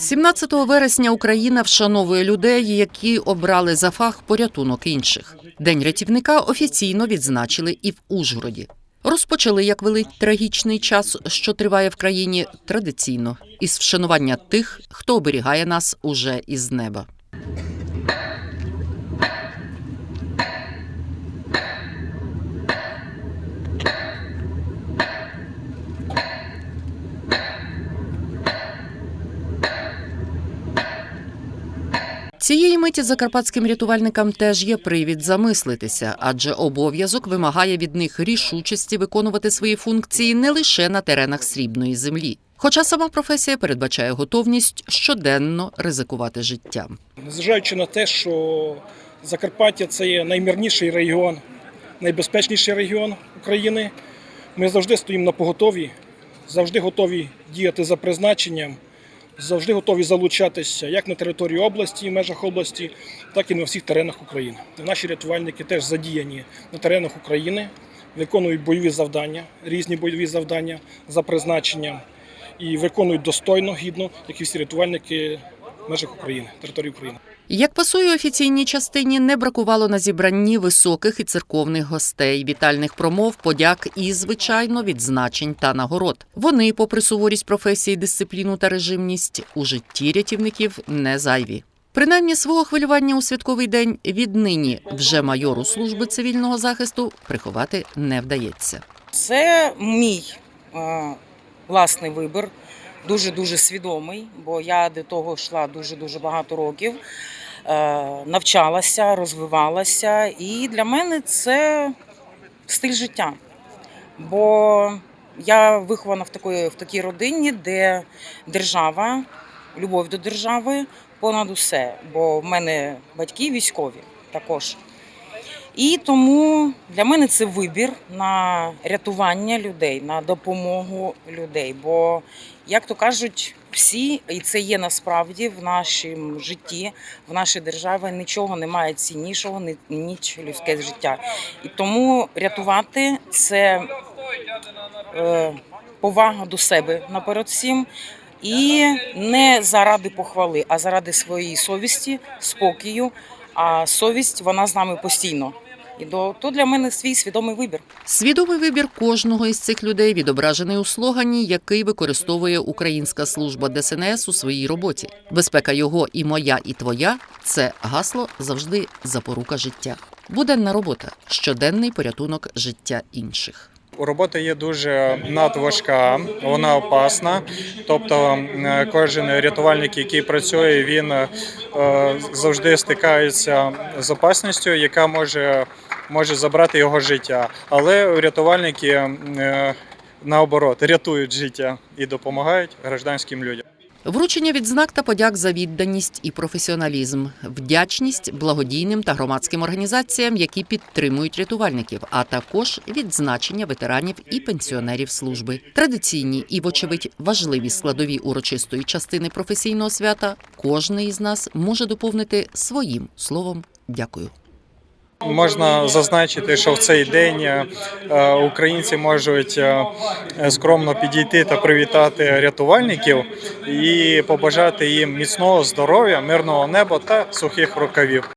17 вересня Україна вшановує людей, які обрали за фах порятунок інших. День рятівника офіційно відзначили і в Ужгороді. Розпочали, як велить трагічний час, що триває в країні, традиційно із вшанування тих, хто оберігає нас уже із неба. Цієї миті закарпатським рятувальникам теж є привід замислитися, адже обов'язок вимагає від них рішучості виконувати свої функції не лише на теренах срібної землі. Хоча сама професія передбачає готовність щоденно ризикувати життям. Незважаючи на те, що Закарпаття це є наймирніший регіон, найбезпечніший регіон України, ми завжди стоїмо на поготові, завжди готові діяти за призначенням, завжди готові залучатися як на території області, в межах області, так і на всіх теренах України. Наші рятувальники теж задіяні на теренах України, виконують бойові завдання, різні бойові завдання за призначенням і виконують достойно, гідно, як і всі рятувальники в межах України, території України. Як пасує офіційній частині, не бракувало на зібранні високих і церковних гостей, вітальних промов, подяк і, звичайно, відзначень та нагород. Вони, попри суворість професії, дисципліну та режимність, у житті рятівників не зайві. Принаймні свого хвилювання у святковий день віднині вже майору служби цивільного захисту приховати не вдається. Це мій е, власний вибір, дуже дуже свідомий, бо я до того йшла дуже дуже багато років, навчалася, розвивалася, і для мене це стиль життя. Бо я вихована в такої, в такій родині, де держава, любов до держави понад усе. Бо в мене батьки військові також. І тому для мене це вибір на рятування людей, на допомогу людей. Бо, як то кажуть, всі, і це є насправді в нашому житті, в нашій державі нічого немає ціннішого, ні- ніж людське життя. І тому рятувати це е, повага до себе наперед всім. І не заради похвали, а заради своєї совісті, спокою. А совість вона з нами постійно. І до то для мене свій свідомий вибір. Свідомий вибір кожного із цих людей відображений у слогані, який використовує Українська служба ДСНС у своїй роботі. Безпека його і моя, і твоя це гасло завжди запорука життя. Буденна робота щоденний порятунок життя інших. Робота є дуже надважка, вона опасна. Тобто, кожен рятувальник, який працює, він е, завжди стикається з опасністю, яка може, може забрати його життя. Але рятувальники е, наоборот рятують життя і допомагають гражданським людям. Вручення відзнак та подяк за відданість і професіоналізм, вдячність благодійним та громадським організаціям, які підтримують рятувальників, а також відзначення ветеранів і пенсіонерів служби. Традиційні і, вочевидь, важливі складові урочистої частини професійного свята кожний із нас може доповнити своїм словом дякую. Можна зазначити, що в цей день е, українці можуть е, скромно підійти та привітати рятувальників і побажати їм міцного здоров'я, мирного неба та сухих рукавів.